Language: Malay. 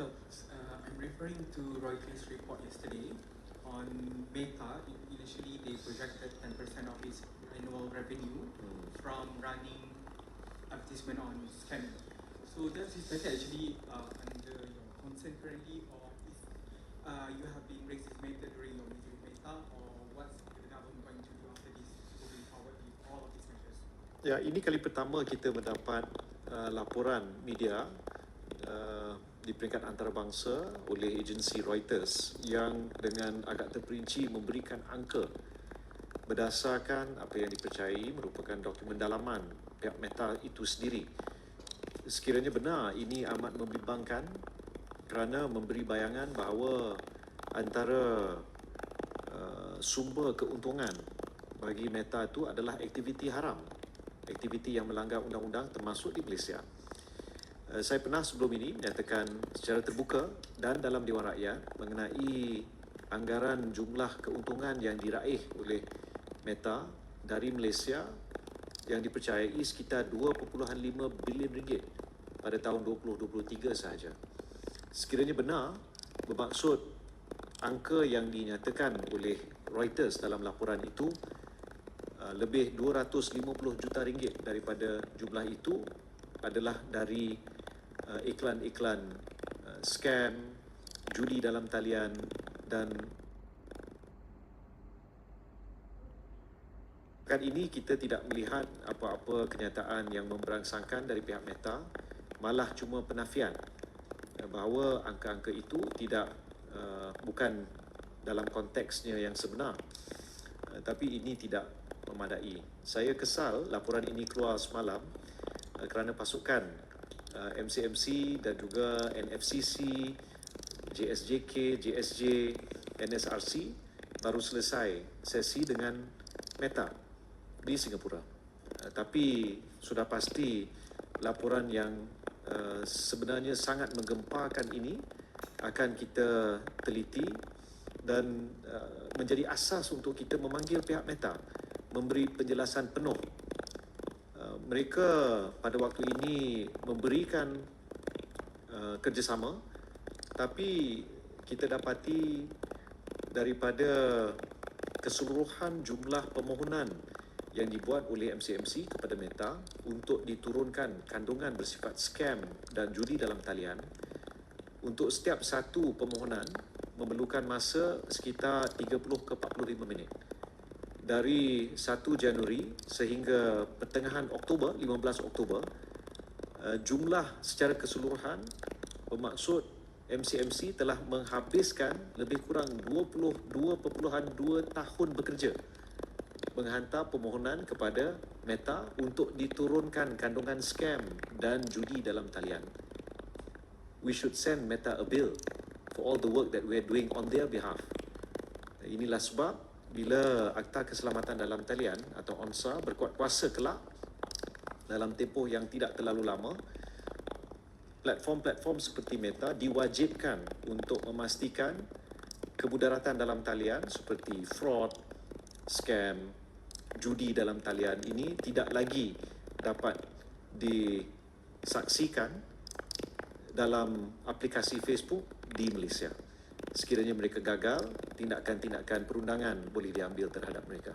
Dato', uh, I'm referring to Reuters report yesterday on Meta. In- Initially, they projected 10% of its annual revenue from running advertisement on scam. So does this matter actually uh, under your concern currently, or is uh, you have been raised this matter during your meeting with Meta, or what's the government going to do after this moving forward with all of these measures? Ya, ini kali pertama kita mendapat uh, laporan media di peringkat antarabangsa oleh agensi Reuters yang dengan agak terperinci memberikan angka berdasarkan apa yang dipercayai merupakan dokumen dalaman pihak Meta itu sendiri. Sekiranya benar, ini amat membimbangkan kerana memberi bayangan bahawa antara uh, sumber keuntungan bagi Meta itu adalah aktiviti haram aktiviti yang melanggar undang-undang termasuk di Malaysia. Uh, saya pernah sebelum ini menyatakan secara terbuka dan dalam Dewan Rakyat mengenai anggaran jumlah keuntungan yang diraih oleh Meta dari Malaysia yang dipercayai sekitar 2.5 bilion ringgit pada tahun 2023 sahaja. Sekiranya benar bermaksud angka yang dinyatakan oleh Reuters dalam laporan itu uh, lebih 250 juta ringgit daripada jumlah itu adalah dari uh, iklan-iklan uh, scam, judi dalam talian dan Kan ini kita tidak melihat apa-apa kenyataan yang memberangsangkan dari pihak Meta, malah cuma penafian eh, bahawa angka-angka itu tidak uh, bukan dalam konteksnya yang sebenar. Uh, tapi ini tidak memadai. Saya kesal laporan ini keluar semalam uh, kerana pasukan uh, MCMC dan juga NFCC, JSJK, JSJ, NSRC baru selesai sesi dengan Meta di Singapura. Uh, tapi sudah pasti laporan yang uh, sebenarnya sangat menggemparkan ini akan kita teliti dan uh, menjadi asas untuk kita memanggil pihak Meta memberi penjelasan penuh. Mereka pada waktu ini memberikan uh, kerjasama tapi kita dapati daripada keseluruhan jumlah permohonan yang dibuat oleh MCMC kepada Meta untuk diturunkan kandungan bersifat scam dan judi dalam talian untuk setiap satu permohonan memerlukan masa sekitar 30 ke 45 minit. Dari 1 Januari sehingga pertengahan Oktober, 15 Oktober, uh, jumlah secara keseluruhan bermaksud MCMC telah menghabiskan lebih kurang 22.2 tahun bekerja menghantar permohonan kepada Meta untuk diturunkan kandungan scam dan judi dalam talian. We should send Meta a bill for all the work that we are doing on their behalf. Inilah sebab bila Akta Keselamatan dalam Talian atau ONSA berkuat kuasa kelak dalam tempoh yang tidak terlalu lama, platform-platform seperti Meta diwajibkan untuk memastikan kemudaratan dalam talian seperti fraud, scam, judi dalam talian ini tidak lagi dapat disaksikan dalam aplikasi Facebook di Malaysia. Sekiranya mereka gagal, tindakan-tindakan perundangan boleh diambil terhadap mereka.